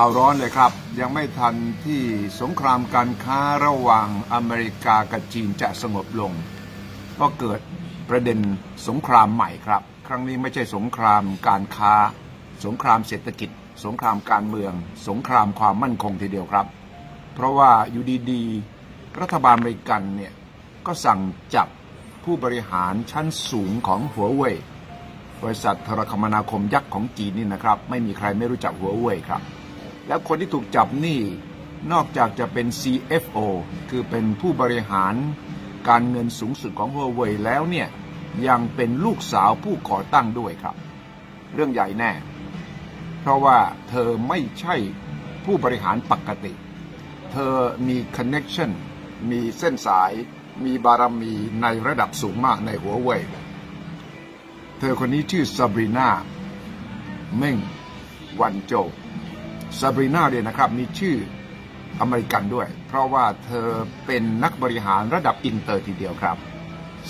ข่าวร้อนเลยครับ ยังไม่ทันที่สงครามการค้าระหว่างอเมริกากับจีนจะสงบลง ก็เกิดประเด็นสงครามใหม่ครับ ครั้งนี้ไม่ใช่สงครามการค้า สงครามเศรษฐกิจ สงครามการเมือง สงครามความมั่นคงทีเดียวครับ เพราะว่าอยู่ดีๆรัฐบาลอเมริกันเนี่ยก็สั่งจับผู้บริหารชั้นสูงของหัวเว่ยบริษัทโทรคมนาคมยักษ์ของจีนนี่นะครับ ไม่มีใครไม่รู้จักหัวเว่ยครับ แล้วคนที่ถูกจับนี่นอกจากจะเป็น CFO คือเป็นผู้บริหารการเงินสูงสุดของหัวเว่ยแล้วเนี่ยยังเป็นลูกสาวผู้ก่อตั้งด้วยครับ เรื่องใหญ่แน่ เพราะว่าเธอไม่ใช่ผู้บริหารปกติ เธอมีคอนเน็ชันมีเส้นสาย มีบารมีในระดับสูงมากในหัวเว่ยเธอคนนี้ชื่อซาบรีนาเม่งวันโจ ซาบรีนาเนี่ยนะครับมีชื่ออเมริกันด้วย เพราะว่าเธอเป็นนักบริหารระดับอินเตอร์ทีเดียวครับ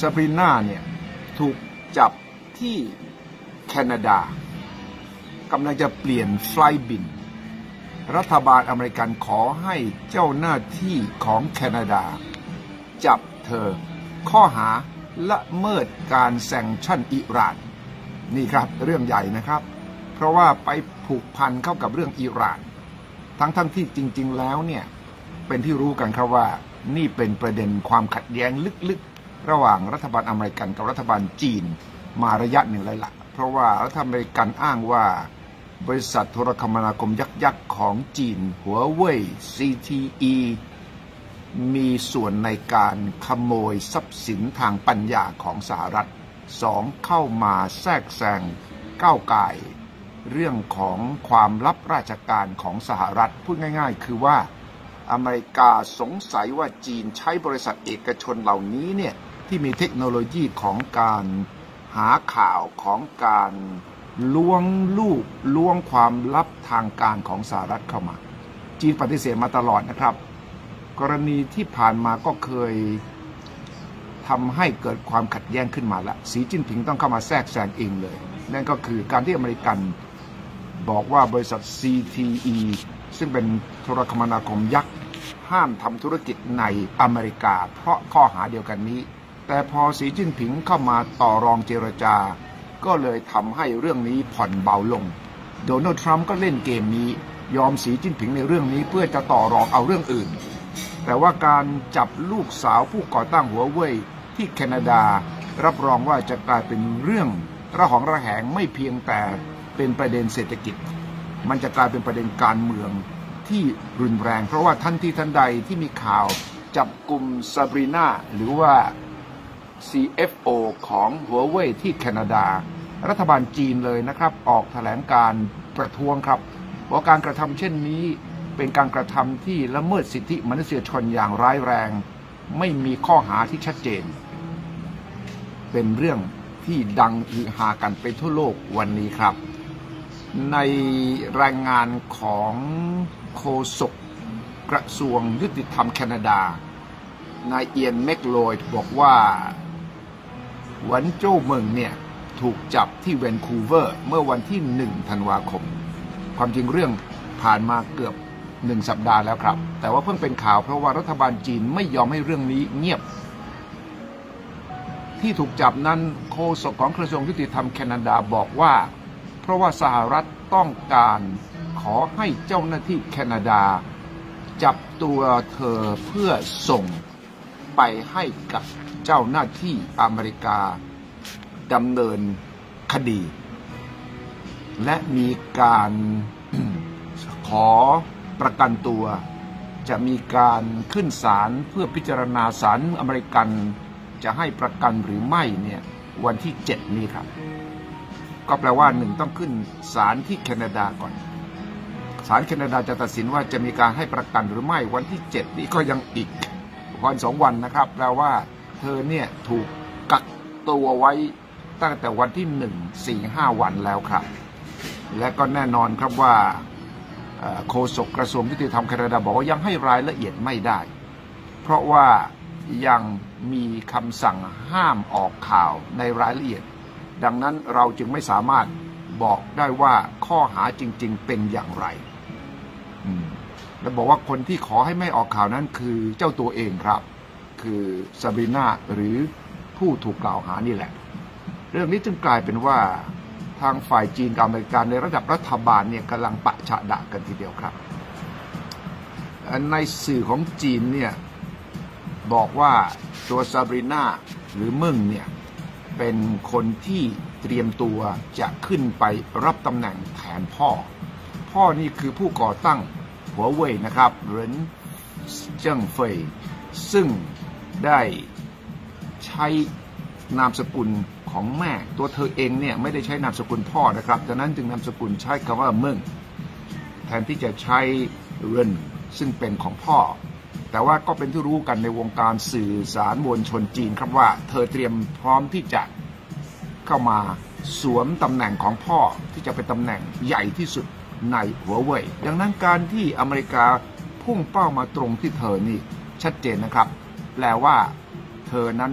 ซาบรีนาเนี่ยถูกจับที่แคนาดากำลังจะเปลี่ยนไฟล์บิน รัฐบาลอเมริกันขอให้เจ้าหน้าที่ของแคนาดา จับเธอข้อหาละเมิดการแซงชั่นอิหร่าน นี่ครับเรื่องใหญ่นะครับ เพราะว่าไป ผูกพันเข้ากับเรื่องอิหร่าน ทั้งทั้งที่จริง ๆ แล้วเนี่ยเป็นที่รู้กันครับว่านี่เป็นประเด็นความขัดแย้งลึกๆ ระหว่างรัฐบาลอเมริกันกับรัฐบาลจีนมาระยะหนึ่งเลยละ่ะ เพราะว่ารัฐอเมริกันอ้างว่า บริษัทโทรคมนาคมยักษ์ๆของจีน หัวเว่ย CTE มีส่วนในการขโมยทรัพย์สินทางปัญญาของสหรัฐสองเข้ามาแทรกแซงก้าวไก่ เรื่องของความลับราชการของสหรัฐ พูดง่าย ๆ คือว่าอเมริกาสงสัยว่าจีนใช้บริษัทเอกชนเหล่านี้เนี่ยที่มีเทคโนโลยีของการหาข่าวของการล้วงลูกล้วงความลับทางการของสหรัฐเข้ามา จีนปฏิเสธมาตลอดนะครับ กรณีที่ผ่านมาก็เคยทำให้เกิดความขัดแย้งขึ้นมาละสีจิ้นผิงต้องเข้ามาแทรกแซงเองเลย นั่นก็คือการที่อเมริกัน บอกว่าบริษัท CTE ซึ่งเป็นโทรคมนาคมยักษ์ ห้ามทำธุรกิจในอเมริกา เพราะข้อหาเดียวกันนี้ แต่พอสีจิ้นผิงเข้ามาต่อรองเจรจาก็ก็เลยทำให้เรื่องนี้ผ่อนเบาลง โดนัลด์ทรัมป์ก็เล่นเกมนี้ ยอมสีจิ้นผิงในเรื่องนี้เพื่อจะต่อรองเอาเรื่องอื่น แต่ว่าการจับลูกสาวผู้ก่อตั้งหัวเว่ยที่แคนาดา รับรองว่าจะกลายเป็นเรื่องระหองระแหงไม่เพียงแต่ เป็นประเด็นเศรษฐกิจ มันจะกลายเป็นประเด็นการเมืองที่รุนแรง เพราะว่าทันที่ทันใดที่มีข่าวจับกลุ่มซาบรีนาหรือว่า CFO ของหัวเว่ยที่แคนาดา รัฐบาลจีนเลยนะครับ ออกแถลงการประท้วงครับว่าการกระทำเช่นนี้เป็นการกระทำที่ละเมิดสิทธิมนุษยชนอย่างร้ายแรง ไม่มีข้อหาที่ชัดเจน เป็นเรื่องที่ดังฮือฮากันไปทั่วโลกวันนี้ครับ ในรายงานของโฆษกกระทรวงยุติธรรมแคนาดา นายเอียนแมกโลยบอกว่าหวันโจ้เมิงเนี่ย ถูกจับที่แวนคูเวอร์ เมื่อวันที่หนึ่งธันวาคม ความจริงเรื่องผ่านมาเกือบหนึ่งสัปดาห์แล้วครับ แต่ว่าเพิ่งเป็นข่าวเพราะว่ารัฐบาลจีนไม่ยอมให้เรื่องนี้เงียบ ที่ถูกจับนั้นโฆษกของกระทรวงยุติธรรมแคนาดาบอกว่า เพราะว่าสหรัฐต้องการขอให้เจ้าหน้าที่แคนาดา จับตัวเธอเพื่อส่งไปให้กับเจ้าหน้าที่อเมริกาดำเนินคดี และมีการขอประกันตัว จะมีการขึ้นศาลเพื่อพิจารณาศาลอเมริกัน จะให้ประกันหรือไม่เนี่ยวันที่ 7 นี้ครับ ก็แปลว่าหนึ่งต้องขึ้นศาลที่แคนาดาก่อนศาลแคนาดาจะตัดสินว่าจะมีการให้ประกันหรือไม่วันที่ 7 นี้ก็ยังอีกวันสองวันนะครับ แปลว่าเธอเนี่ยถูกกักตัวไว้ตั้งแต่วันที่หนึ่งสี่ห้าวันแล้วครับ และก็แน่นอนครับว่าโฆษกกระทรวงยุติธรรมแคนาดาบอกว่ายังให้รายละเอียดไม่ได้ เพราะว่ายังมีคำสั่งห้ามออกข่าวในรายละเอียด ดังนั้นเราจึงไม่สามารถบอกได้ว่าข้อหาจริง ๆ เป็นอย่างไรแล้วบอกว่าคนที่ขอให้ไม่ออกข่าวนั้นคือเจ้าตัวเองครับ คือซาบรีนาหรือผู้ถูกกล่าวหานี่แหละ เรื่องนี้จึงกลายเป็นว่าทางฝ่ายจีนกับอเมริกาในระดับรัฐบาลเนี่ยกำลังปะฉะดะกันทีเดียวครับ ในสื่อของจีนเนี่ยบอกว่าตัวซาบรีนาหรือมึงเนี่ย เป็นคนที่เตรียมตัวจะขึ้นไปรับตำแหน่งแทนพ่อ พ่อนี่คือผู้ก่อตั้งหัวเว่ยนะครับเหรินเจิ้งเฟยซึ่งได้ใช้นามสกุลของแม่ตัวเธอเองเนี่ยไม่ได้ใช้นามสกุลพ่อนะครับดังนั้นจึงนามสกุลใช้คำว่าเมึงแทนที่จะใช้เรินซึ่งเป็นของพ่อ แต่ว่าก็เป็นที่รู้กันในวงการสื่อสารมวลชนจีนครับว่าเธอเตรียมพร้อมที่จะเข้ามาสวมตำแหน่งของพ่อที่จะเป็นตำแหน่งใหญ่ที่สุดในหัวเว่ยดังนั้นการที่อเมริกาพุ่งเป้ามาตรงที่เธอนี่ชัดเจนนะครับ แปลว่าเธอนั้น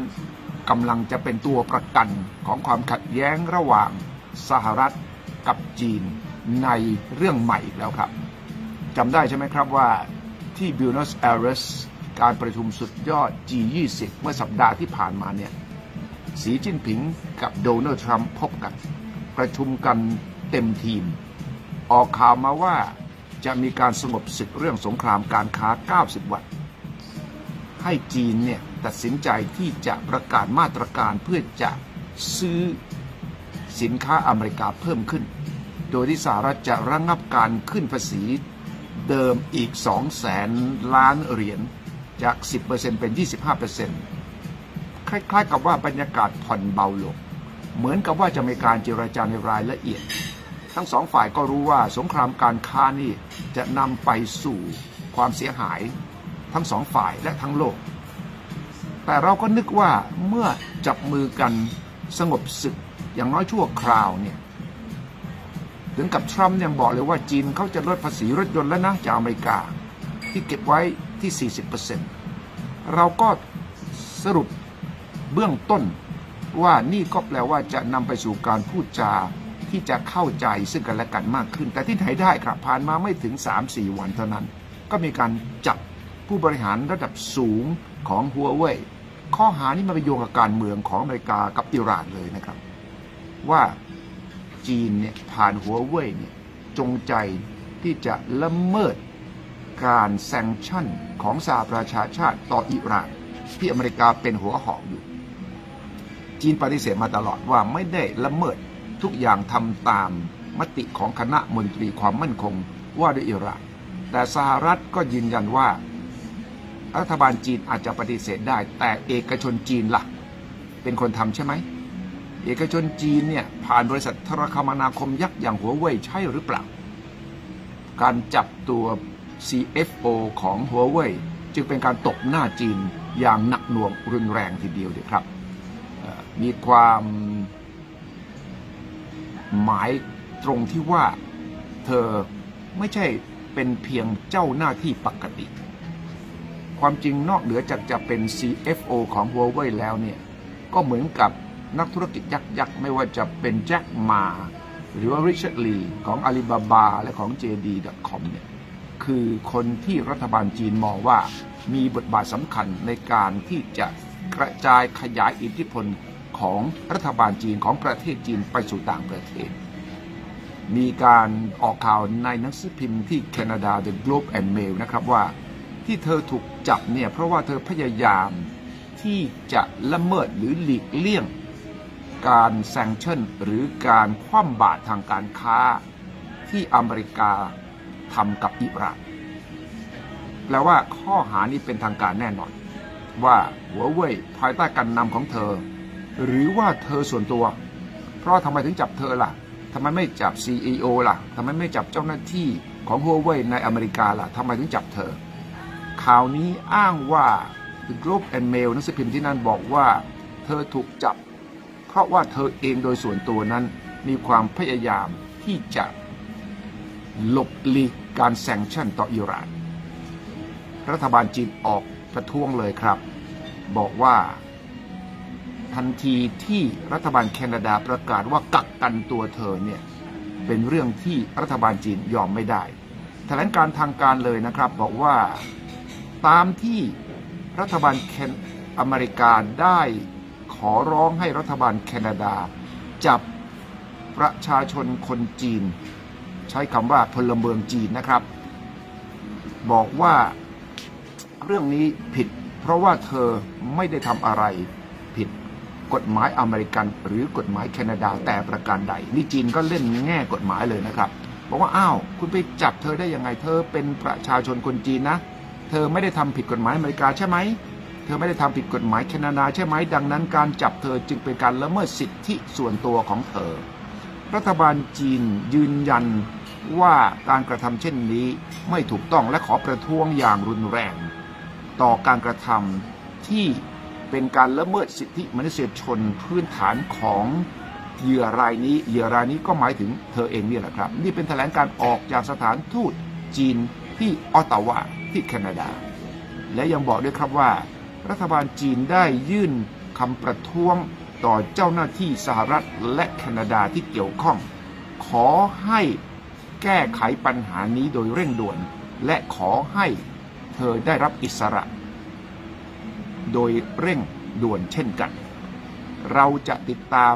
กำลังจะเป็นตัวประกันของความขัดแย้งระหว่างสหรัฐกับจีนในเรื่องใหม่อีกแล้วครับจำได้ใช่ไหมครับว่า ที่บิวโนสแอเรสการประชุมสุดยอด G20 เมื่อสัปดาห์ที่ผ่านมาเนี่ย สีจิ้นผิงกับโดนัลด์ทรัมป์พบกัน ประชุมกันเต็มทีม ออกข่าวมาว่าจะมีการสงบศึกเรื่องสงครามการค้า 90 วัน ให้จีนเนี่ยตัดสินใจที่จะประกาศมาตรการเพื่อจะซื้อสินค้าอเมริกาเพิ่มขึ้น โดยที่สหรัฐจะระงงับการขึ้นภาษี เดิมอีก2แสนล้านเหรียญจาก 10%เป็น 25%คล้ายๆ กับว่าบรรยากาศผ่อนเบาลง เหมือนกับว่าจะมีการเจรจาในรายละเอียด ทั้งสองฝ่ายก็รู้ว่าสงครามการค้านี่จะนำไปสู่ความเสียหายทั้งสองฝ่ายและทั้งโลก แต่เราก็นึกว่าเมื่อจับมือกันสงบศึกอย่างน้อยชั่วคราวเนี่ย ถึงกับทรัมป์ยังบอกเลยว่าจีนเขาจะลดภาษีรถยนต์แล้วนะจากอเมริกา ที่เก็บไว้ที่ 40%เราก็สรุปเบื้องต้นว่านี่ก็แปลว่าจะนำไปสู่การพูดจาที่จะเข้าใจซึ่งกันและกันมากขึ้น แต่ที่ไหนได้ครับผ่านมาไม่ถึง 3-4 วันเท่านั้น ก็มีการจับผู้บริหารระดับสูงของหัวเว่ยข้อหานี้มาไปโยงกับการเมืองของอเมริกากับอิหร่านเลยนะครับ ว่า จีนเนี่ยผ่านหัวเว่ยเนี่ยจงใจที่จะละเมิดการแซงชั่นของสหประชาชาติต่ออิหร่าน ที่อเมริกาเป็นหัวหอกอยู่ จีนปฏิเสธมาตลอดว่าไม่ได้ละเมิดทุกอย่างทำตามมติของคณะมนตรีความมั่นคงว่าด้วยอิหร่าน แต่สหรัฐก็ยืนยันว่า รัฐบาลจีนอาจจะปฏิเสธได้ แต่เอกชนจีนละ่ะ เป็นคนทำใช่ไหม เอกชนจีนเนี่ยผ่านบริษัทโทรคมนาคมยักษ์อย่างหัวเว่ยใช่หรือเปล่า การจับตัว CFO ของหัวเว่ยจึงเป็นการตกหน้าจีนอย่างหนักหน่วงรุนแรงทีเดียวเลยครับ มีความหมายตรงที่ว่าเธอไม่ใช่เป็นเพียงเจ้าหน้าที่ปกติ ความจริงนอกเหนือจากจะเป็น CFO ของ Huawei แล้วเนี่ย ก็เหมือนกับ นักธุรกิจยักษ์ยักษ์ไม่ว่าจะเป็นแจ็คมา หรือว่าริชาร์ดลีของ Alibaba และของ JD.com เนี่ยคือคนที่รัฐบาลจีนมองว่ามีบทบาทสำคัญในการที่จะกระจายขยายอิทธิพลของรัฐบาลจีนของประเทศจีนไปสู่ต่างประเทศ มีการออกข่าวในหนังสือพิมพ์ที่แคนาดา The Globe and Mail นะครับว่าที่เธอถูกจับเนี่ยเพราะว่าเธอพยายามที่จะละเมิดหรือหลีกเลี่ยง การแซงชั่นหรือการคว่ำบาตรทางการค้าที่อเมริกาทำกับอิหร่านแปลว่าข้อหานี้เป็นทางการแน่นอน ว่าหัวเว่ยภายใต้การนำของเธอ หรือว่าเธอส่วนตัว เพราะทำไมถึงจับเธอล่ะทำไมไม่จับ CEO ล่ะทำไมไม่จับเจ้าหน้าที่ของหัวเว่ยในอเมริกาล่ะทำไมถึงจับเธอ ข่าวนี้อ้างว่า The Globe and Mail นังสือพิมพ์ที่นั่นบอกว่า เธอถูกจับ เพราะว่าเธอเองโดยส่วนตัวนั้นมีความพยายามที่จะหลบหลีกการแซงชั่นต่ออิหร่าน รัฐบาลจีนออกประท้วงเลยครับ บอกว่าทันทีที่รัฐบาลแคนาดาประกาศว่ากักกันตัวเธอเนี่ยเป็นเรื่องที่รัฐบาลจีนยอมไม่ได้ทัถลงการทางการเลยนะครับบอกว่าตามที่รัฐบาลแคนอเมริกาได้ อร้องให้รัฐบาลแคนาดา จับประชาชนคนจีน ใช้คำว่าพลเมืองจีนนะครับ บอกว่าเรื่องนี้ผิด เพราะว่าเธอไม่ได้ทำอะไรผิดกฎหมายอเมริกันหรือกฎหมายแคนาดาแต่ประการใด นี่จีนก็เล่นแง่กฎหมายเลยนะครับ บอกว่าอ้าวคุณไปจับเธอได้ยังไงเธอเป็นประชาชนคนจีนนะ เธอไม่ได้ทำผิดกฎหมายอเมริกาใช่ไหม เธอไม่ได้ทำผิดกฎหมายแคนาดาใช่ไหมดังนั้นการจับเธอจึงเป็นการละเมิดสิทธิส่วนตัวของเธอ รัฐบาลจีนยืนยันว่าการกระทำเช่นนี้ไม่ถูกต้องและขอประท้วงอย่างรุนแรง ต่อการกระทำที่เป็นการละเมิดสิทธิมนุษยชนพื้นฐานของเหยื่อรายนี้เหยื่อรายนี้ก็หมายถึงเธอเองนี่แหละครับ นี่เป็นแถลงการออกจากสถานทูตจีนที่ออตตาวาที่แคนาดา และยังบอกด้วยครับว่า รัฐบาลจีนได้ยื่นคำประท้วงต่อเจ้าหน้าที่สหรัฐและแคนาดาที่เกี่ยวข้อง ขอให้แก้ไขปัญหานี้โดยเร่งด่วน และขอให้เธอได้รับอิสระ โดยเร่งด่วนเช่นกัน เราจะติดตาม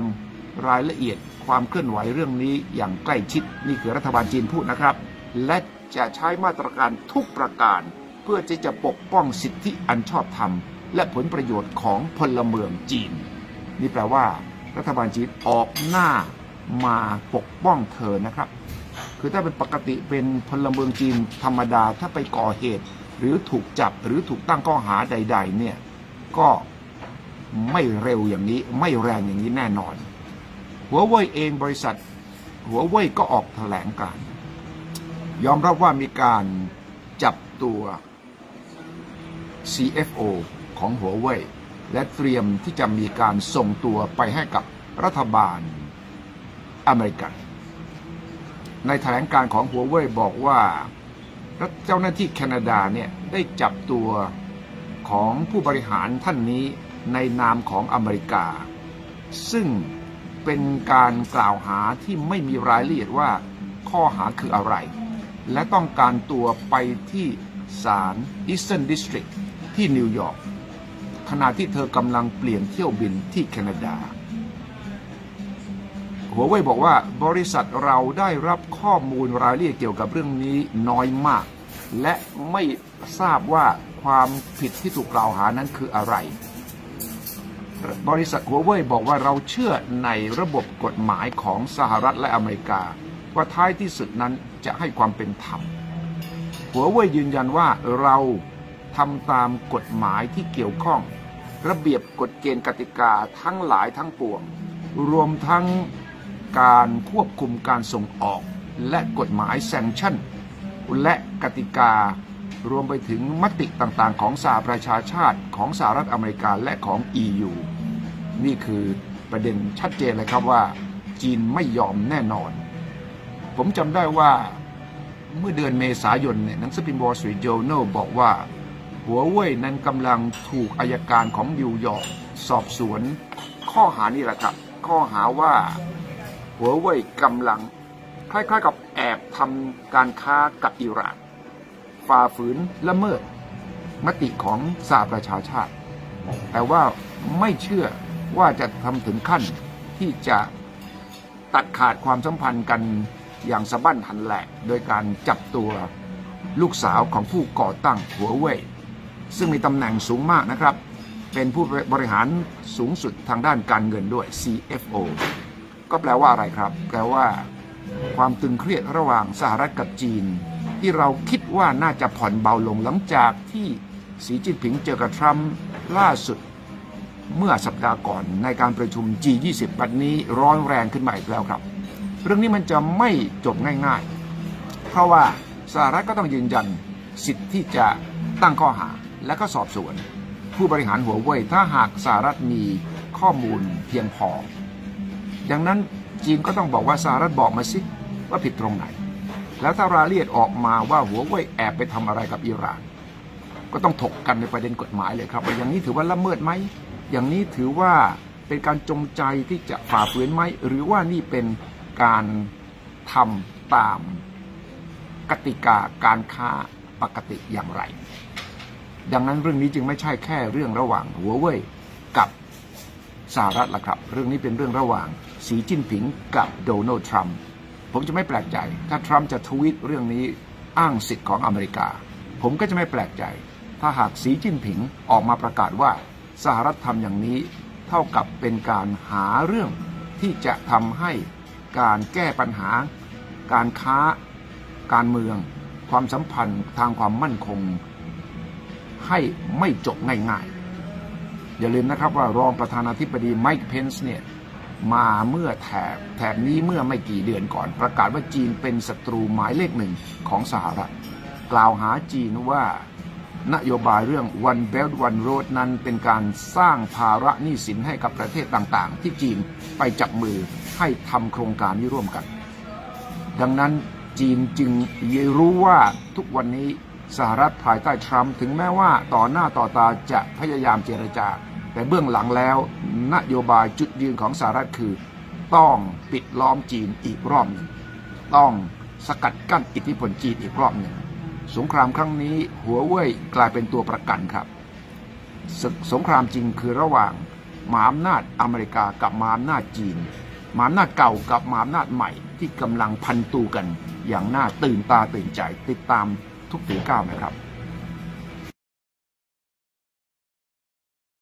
รายละเอียดความเคลื่อนไหวเรื่องนี้อย่างใกล้ชิดนี่คือรัฐบาลจีนพูดนะครับ และจะใช้มาตรการทุกประการ เพื่อที่จะปกป้องสิทธิอันชอบธรรม และผลประโยชน์ของพลเมืองจีน นี่แปลว่า รัฐบาลจีนออกหน้ามาปกป้องเธอนะครับ คือถ้าเป็นปกติเป็นพลเมืองจีนธรรมดาถ้าไปก่อเหตุ หรือถูกจับหรือถูกตั้งข้อหาใด ๆ เนี่ยก็ไม่เร็วอย่างนี้ไม่แรงอย่างนี้แน่นอน หัวเว่ยเองบริษัท หัวเว่ยก็ออกแถลงการ ยอมรับว่ามีการจับตัว CFO ของหัวเว่ยและเตรียมที่จะมีการส่งตัวไปให้กับรัฐบาลอเมริกัน ในแถลงการของหัวเว่ยบอกว่าเจ้าหน้าที่แคนาดาเนี่ยได้จับตัวของผู้บริหารท่านนี้ในนามของอเมริกา ซึ่งเป็นการกล่าวหาที่ไม่มีรายละเอียดว่าข้อหาคืออะไร และต้องการตัวไปที่ศาล Eastern District ที่นิวยอร์ก ขณะที่เธอกำลังเปลี่ยนเที่ยวบินที่แคนาดา หัวเว่ยบอกว่าบริษัทเราได้รับข้อมูลรายละเอียดเกี่ยวกับเรื่องนี้น้อยมาก และไม่ทราบว่าความผิดที่ถูกกล่าวหานั้นคืออะไร บริษัทหัวเว่ยบอกว่าเราเชื่อในระบบกฎหมายของสหรัฐและอเมริกา ว่าท้ายที่สุดนั้นจะให้ความเป็นธรรม หัวเว่ยยืนยันว่าเราทำตามกฎหมายที่เกี่ยวข้อง ระเบียบกฎเกณฑ์กติกาทั้งหลายทั้งปวง รวมทั้งการควบคุมการส่งออก และกฎหมายแซงชั่น และกติการวมไปถึงมติต่างๆ ของสหประชาชาติของสหรัฐอเมริกาและของ EU นี่คือประเด็นชัดเจนเลยครับว่า จีนไม่ยอมแน่นอน ผมจำได้ว่าเมื่อเดือนเมษายนเนี่ยหนังสือพิมพ์ Wall Street Journal บอกว่า หัวเว่ยนั้นกำลังถูกอายการของนิวยอร์กสอบสวน ข้อหานี่แหละครับ ข้อหาว่าหัวเว่ยกำลัง คล้ายๆกับแอบทำการค้ากับอิหร่านฝ่าฝืนละเมิด มติของสหประชาชาติ แต่ว่าไม่เชื่อว่าจะทำถึงขั้นที่จะตัดขาดความสัมพันธ์กันอย่างสะบั้นหันแหลก โดยการจับตัวลูกสาวของผู้ก่อตั้งหัวเว่ย ซึ่งมีตำแหน่งสูงมากนะครับ เป็นผู้บริหารสูงสุดทางด้านการเงินด้วย CFO ก็แปลว่าอะไรครับ แปลว่า ความตึงเครียดระหว่างสหรัฐกับจีน ที่เราคิดว่าน่าจะผ่อนเบาลงหลังจากที่สีจิ้นผิงเจอกับทรัมป์ล่าสุดเมื่อสัปดาห์ก่อนในการประชุม G20 ปัดนี้ร้อนแรงขึ้นมาอีกแล้วครับ เรื่องนี้มันจะไม่จบง่ายๆ เพราะว่าสหรัฐก็ต้องยืนยันสิทธิ์ที่จะตั้งข้อหา และก็สอบสวน ผู้บริหารหัวเว่ยถ้าหากสหรัฐมีข้อมูลเพียงพอ ดังนั้นจีนก็ต้องบอกว่าสหรัฐบอกมาสิว่าผิดตรงไหน แล้วถ้ารายละเอียดออกมาว่าหัวเว่ยแอบไปทำอะไรกับอิหร่าน ก็ต้องถกกันในประเด็นกฎหมายเลยครับว่าอย่างนี้ถือว่าละเมิดไหม อย่างนี้ถือว่าเป็นการจงใจที่จะฝ่าฝืนไหม หรือว่านี่เป็นการทำตามกติกาการค้าปกติอย่างไร ดังนั้นเรื่องนี้จึงไม่ใช่แค่เรื่องระหว่างหัวเว่ยกับสหรัฐละครับ เรื่องนี้เป็นเรื่องระหว่างสีจิ้นผิงกับโดนัลด์ทรัมป์ผมจะไม่แปลกใจ ถ้าทรัมป์จะทวีตเรื่องนี้อ้างสิทธิ์ของอเมริกา ผมก็จะไม่แปลกใจ ถ้าหากสีจิ้นผิงออกมาประกาศว่าสหรัฐทำอย่างนี้ เท่ากับเป็นการหาเรื่องที่จะทำให้การแก้ปัญหา การค้า การเมือง ความสัมพันธ์ทางความมั่นคง ให้ไม่จบง่ายๆ อย่าลืมนะครับว่ารองประธานาธิบดีไมค์เพนส์เนี่ยมาเมื่อแถบแถบนี้เมื่อไม่กี่เดือนก่อน ประกาศว่าจีนเป็นศัตรูหมายเลขหนึ่งของสหรัฐ กล่าวหาจีนว่านโยบายเรื่อง One Belt One Road นั้นเป็นการสร้างภาระหนี้สินให้กับประเทศต่างๆ ที่จีนไปจับมือให้ทำโครงการนี้ร่วมกัน ดังนั้นจีนจึงรู้ว่าทุกวันนี้ สหรัฐภายใต้ทรัมป์ถึงแม้ว่าต่อหน้าต่อตาจะพยายามเจรจา แต่เบื้องหลังแล้ว นโยบายจุดยืนของสหรัฐคือ ต้องปิดล้อมจีนอีกรอบหนึ่งต้องสกัดกั้นอิทธิพลจีนอีกรอบหนึ่งสงครามครั้งนี้หัวเว่ยกลายเป็นตัวประกันครับสสงครามจริงคือระหว่างมหาอำนาจอเมริกากับมหาอำนาจจีนมหาอำนาจเก่ากับมหาอำนาจใหม่ที่กำลังพันตูกันอย่างน่าตื่นตาตื่นใจติดตาม ทุกฝีก้าวนะครับ